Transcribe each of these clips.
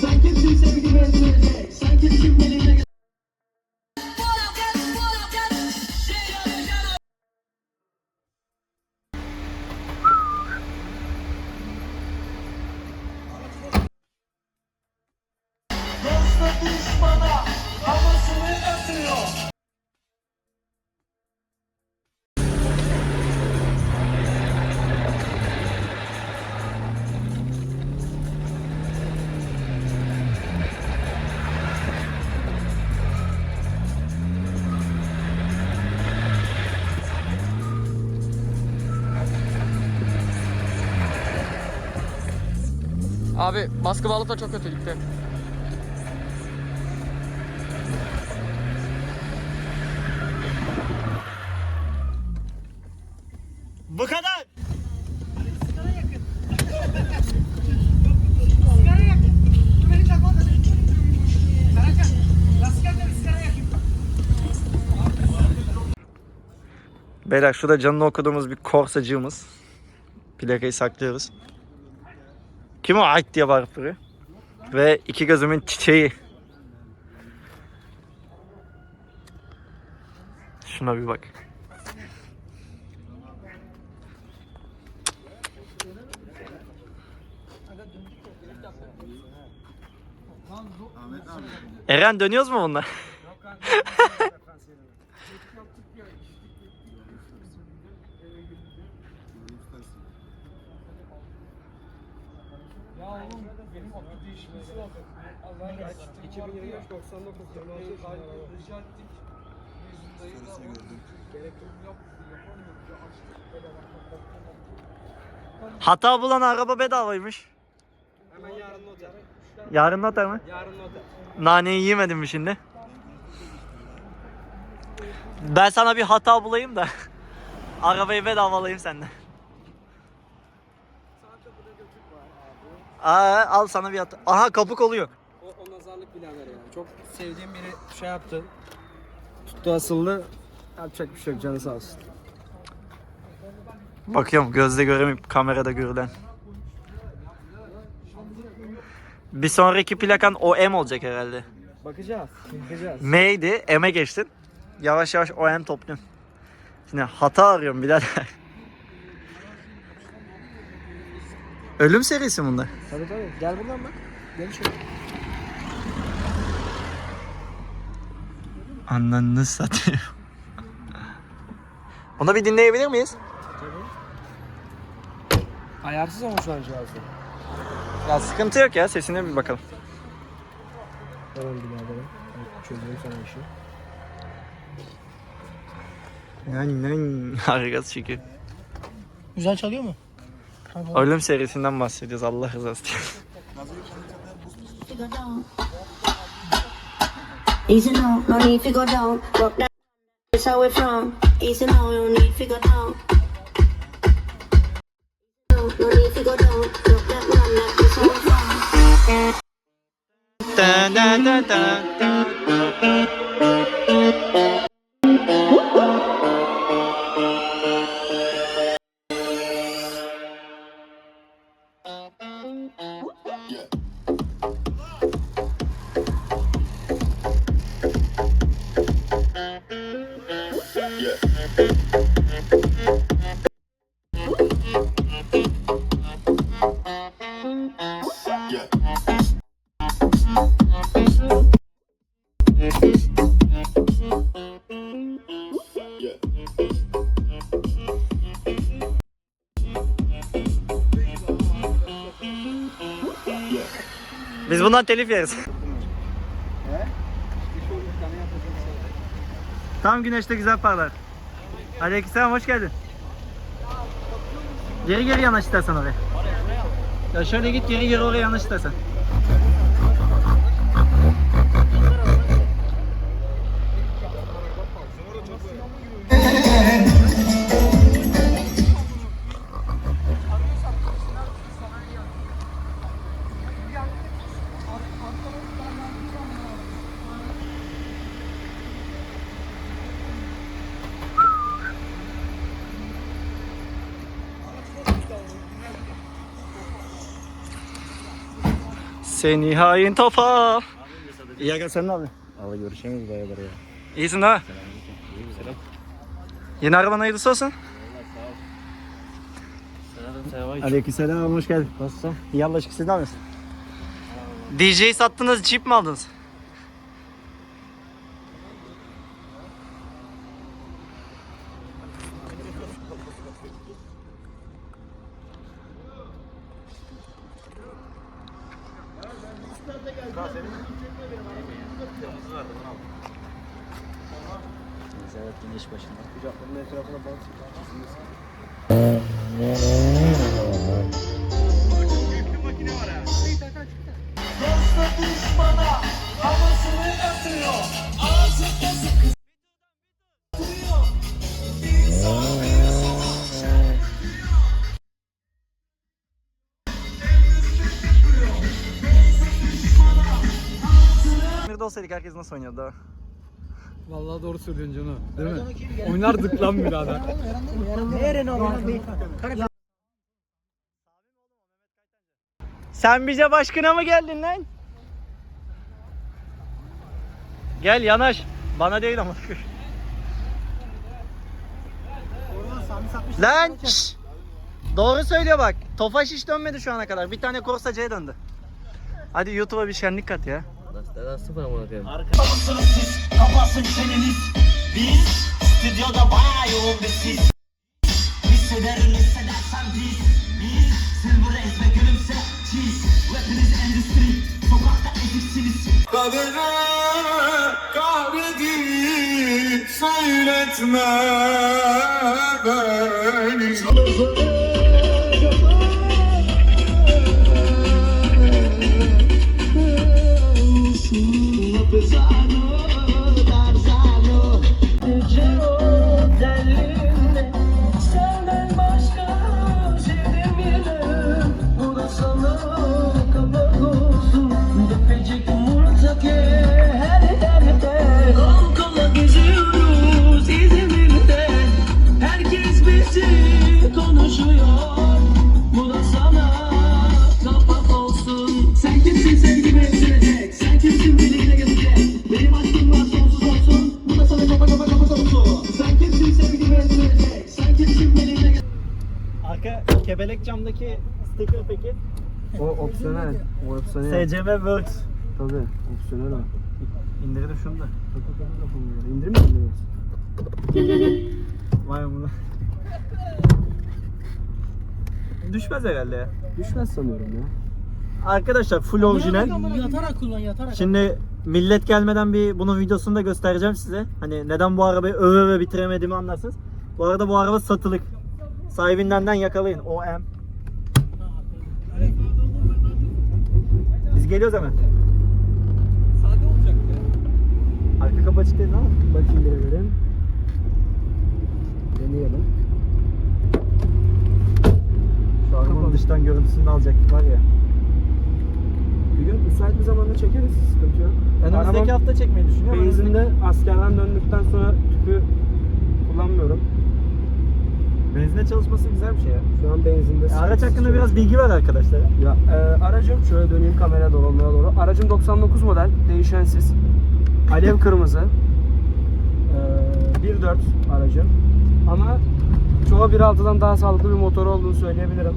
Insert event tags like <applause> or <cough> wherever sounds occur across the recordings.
Sen kimsin sevgimi öldürecek Sen kimsin benimle Abi baskı bağlı da çok kötü gitti. Bu kadar. Beyler şurada canını okuduğumuz bir korsacığımız. Plakayı saklıyoruz. Kim o ait diye bağırıp. Ve iki gözümün çiçeği. Şuna bir bak. Eren dönüyoruz mu bunlar? <laughs> Ya oğlum benim aklı değişmesi lazım. Allah kaç? 2025 99 26 rica ettik. Yüzündeyim de gerek yok yap, yapamıyoruz ya açtık böyle bak. Hata bulan araba bedavaymış. Hemen yarın olacak. Yarın noter mı? Yarın olacak. Naneyi yemedin mi şimdi? Ben sana bir hata bulayım da <laughs> arabayı bedavalayayım senden. Aa, al sana bir hata. Aha kapı oluyor. O, o nazarlık birader ya. Çok sevdiğim biri şey yaptı. Tuttu asıldı. Yapacak bir şey yok canı sağ olsun. Bakıyorum gözle göremeyip kamerada görülen. Bir sonraki plakan OM olacak herhalde. Bakacağız. Bakacağız. M'ydi, M'e geçtin. Yavaş yavaş OM topluyorsun. Şimdi hata arıyorum birader. Ölüm serisi bunlar. Tabii tabii. Gel buradan bak. Gel şöyle. Ananı satayım. <laughs> Onu bir dinleyebilir miyiz? Ayarsız ama şu an cihazda. Ya sıkıntı yok ya sesine bir bakalım. Tamam biraderim. Çözüyorum sana işi. Yan yan harikası <laughs> çünkü. Güzel çalıyor mu? Ölüm serisinden bahsediyoruz Allah rızası için. Easy now, no need to go down. Rock that, that's how we're from. Easy now, no need to go down. No, need to go down. Rock that one, that's how we're from. Dun, dun, dun, dun, Yeah. Biz bundan telif yeriz. Tam güneşte güzel parlar. Aleykümselam hoş geldin. Geri geri yanaş istersen oraya. Ya şöyle git geri geri oraya yanaş istersen. Seni hain topa. İyi aga sen ne yapıyorsun? Allah görüşemiyoruz bayağıdır ya. İyisin ha? Selam. Yeni araban hayırlısı olsun. Selam selam. Aleykümselam hoş geldin. Nasılsın? İyi Allah aşkına siz ne yapıyorsunuz? DJ sattınız, Jeep mi aldınız? Selahattin iş başında. Kucaklarının etrafına bant. Bir de olsaydık herkes nasıl oynuyordu? Vallahi doğru söylüyorsun Cano. Değil mi? Oynardık lan birader. Sen bize başkına mı geldin lan? Gel yanaş. Bana değil ama. lan. Doğru söylüyor bak. Tofaş hiç dönmedi şu ana kadar. Bir tane Corsacı'ya döndü. Hadi YouTube'a bir şenlik kat ya. Daha sıfır ama bakıyorum. Kapatsın çeneniz Biz stüdyoda bayağı yoğun bir sis Hissederim hissedersen biz Biz silver ve gülümse cheese Rapiniz endüstri Sokakta eziksiniz. Kadere kahredin Söyletme beni camdaki sticker peki? O opsiyonel. O opsiyonel. SCM Works. Tabii opsiyonel o. İndirdim şunu da. İndirim mi indiriyorsun? Vay bunu. Düşmez herhalde ya. Düşmez sanıyorum ya. Arkadaşlar full orijinal. Yatarak kullan yatarak. Şimdi millet gelmeden bir bunun videosunu da göstereceğim size. Hani neden bu arabayı öve öve bitiremediğimi anlarsınız. Bu arada bu araba satılık. Sahibinden yakalayın. OM. Biz geliyoruz hemen. Sade olacak ya. Arka kapı açık değil ama. Bakayım bir verelim. Deneyelim. Şu arabanın dıştan görüntüsünü alacaktık var ya. Bir gün müsait bir zamanda çekeriz. Sıkıntı yok. Önümüzdeki Arabam hafta çekmeyi düşünüyorum. Benzinde askerden döndükten sonra tüpü kullanmıyorum. Benzine çalışması güzel bir şey ya. Şu an benzinde. E, araç hakkında biraz bilgi ver arkadaşlara. Ya e, aracım şöyle döneyim kamera doğru onlara doğru. Aracım 99 model, değişensiz. Alev kırmızı. E, 1.4 aracım. Ama çoğu 1.6'dan daha sağlıklı bir motor olduğunu söyleyebilirim.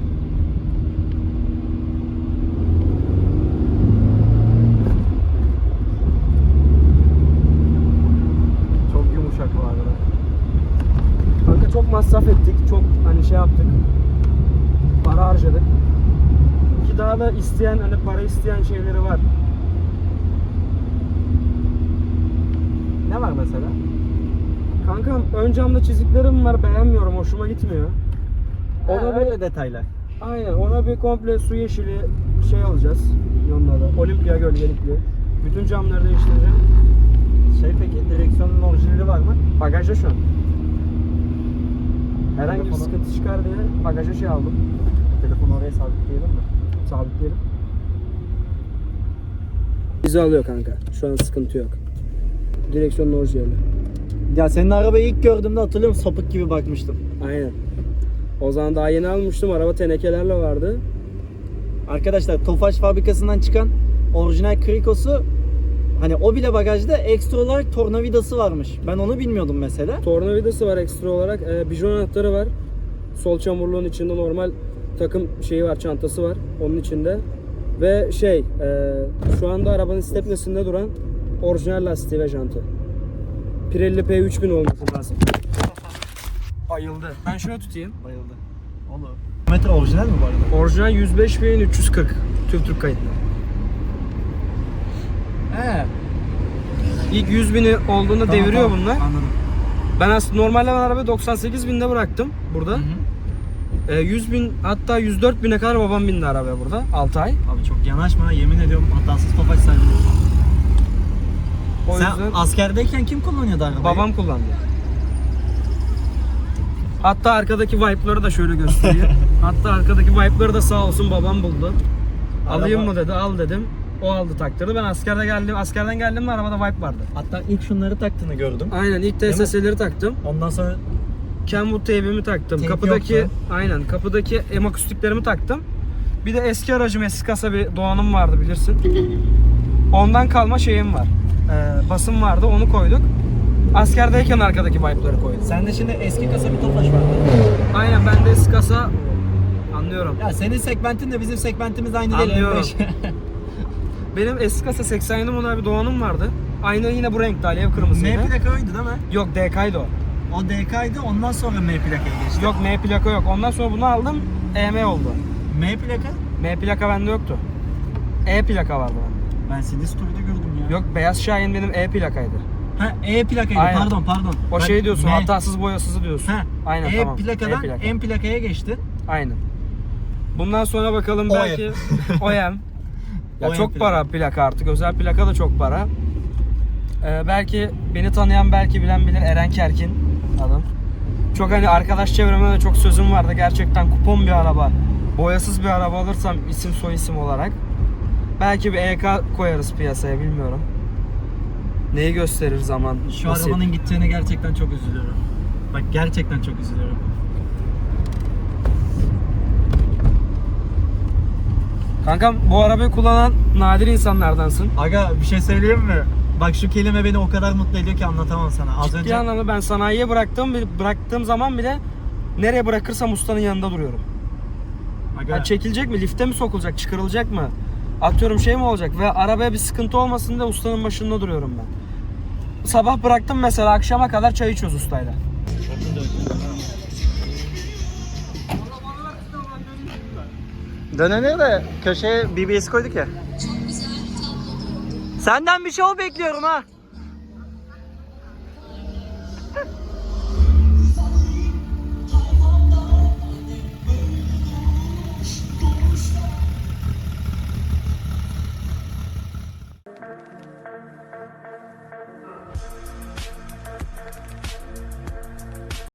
Çok yumuşak bu arada. Kanka çok masraf ettik. Çok hani şey yaptık. Para harcadık. Ki daha da isteyen hani para isteyen şeyleri var. Ne var mesela? Kankam ön camda çiziklerim var beğenmiyorum hoşuma gitmiyor. Ona bir, böyle detaylar. aynen ona bir komple su yeşili şey alacağız yanına da. Olimpiya gölgelikli. Bütün camları değiştireceğim. Şey peki direksiyonun orijinali var mı? Bagajda şu an. Herhangi bir Telefonu- sıkıntı çıkar diye bagaja şey aldım. Telefonu oraya sabitleyelim mi? Sabitleyelim. Bizi alıyor kanka. Şu an sıkıntı yok. Direksiyonun orijinali. Ya senin arabayı ilk gördüğümde hatırlıyorum sapık gibi bakmıştım. Aynen. O zaman daha yeni almıştım. Araba tenekelerle vardı. Arkadaşlar Tofaş fabrikasından çıkan orijinal Krikos'u hani o bile bagajda ekstra olarak tornavidası varmış. Ben onu bilmiyordum mesela. Tornavidası var ekstra olarak. Ee, bijon anahtarı var. Sol çamurluğun içinde normal takım şeyi var, çantası var onun içinde. Ve şey, e, şu anda arabanın stepnesinde duran orijinal lastiği ve jantı. Pirelli P3000 olması lazım. Bayıldı. Ben şöyle tutayım. Bayıldı. Olur. Metre orijinal mi bu arada? Orijinal 105.340 TÜV Türk kayıtlı. He. İlk 100 bini olduğunda deviriyor Tamam, bunlar. Anladım. Ben aslında normalde ben arabayı 98 binde bıraktım burada. Ee, 100 bin hatta 104 bine kadar babam bindi arabaya burada 6 ay. Abi çok yanaşma yemin ediyorum hatasız tofaş sahibi. O Sen yüzden askerdeyken kim kullanıyordu arabayı? babam kullandı. Hatta arkadaki wipe'ları da şöyle göstereyim. <laughs> hatta arkadaki wipe'ları da sağ olsun babam buldu. Alayım Araba- mı dedi al dedim. O aldı taktırdı. Ben askerde geldim. Askerden geldim arabada wipe vardı. Hatta ilk şunları taktığını gördüm. Aynen ilk mi? TSS'leri taktım. Ondan sonra Kenwood teybimi taktım. Teyp kapıdaki yoktu. aynen kapıdaki em akustiklerimi taktım. Bir de eski aracım eski kasa bir Doğan'ım vardı bilirsin. Ondan kalma şeyim var. Ee, basım vardı onu koyduk. Askerdeyken arkadaki wipe'ları koydum. sende şimdi eski kasa bir tofaş vardı. Aynen ben de eski kasa anlıyorum. Ya senin segmentin de bizim segmentimiz aynı değil. Anlıyorum. M5. <laughs> Benim eski kasa 87 model bir Doğan'ım vardı. Aynı yine bu renkte alev kırmızıydı. M plaka oydu değil mi? Yok DK'ydı o. O DK'ydı ondan sonra M plakaya geçti. Yok M plaka yok. Ondan sonra bunu aldım. EM oldu. M plaka? M plaka bende yoktu. E plaka vardı bende. Ben Sinister'da gördüm ya. Yok Beyaz Şahin benim E plakaydı. Ha E plakaydı Aynen. pardon pardon. O Bak, şey diyorsun M- hatasız boyasızı diyorsun. Ha, Aynen e tamam. plakadan E plaka. M plakaya geçtin. Aynen. Bundan sonra bakalım belki OEM. <laughs> Ya çok plaka. para plaka artık. Özel plaka da çok para. Ee, belki beni tanıyan belki bilen bilir Eren Kerkin adım. Çok hani arkadaş çevreme de çok sözüm vardı. Gerçekten kupon bir araba. Boyasız bir araba alırsam isim soy isim olarak. Belki bir EK koyarız piyasaya bilmiyorum. Neyi gösterir zaman? Şu nasip. arabanın gideceğine gerçekten çok üzülüyorum. Bak gerçekten çok üzülüyorum. Kankam bu arabayı kullanan nadir insanlardansın. Aga bir şey söyleyeyim mi? Bak şu kelime beni o kadar mutlu ediyor ki anlatamam sana. Az Ciddi önce anlamda ben sanayiye bıraktığım bıraktığım zaman bile nereye bırakırsam ustanın yanında duruyorum. Aga, Yani çekilecek mi, lifte mi sokulacak, çıkarılacak mı? Atıyorum şey mi olacak ve arabaya bir sıkıntı olmasın da ustanın başında duruyorum ben. Sabah bıraktım mesela akşama kadar çay içiyoruz ustayla. Dönene de köşeye BBS koyduk ya. Senden bir şov bekliyorum ha.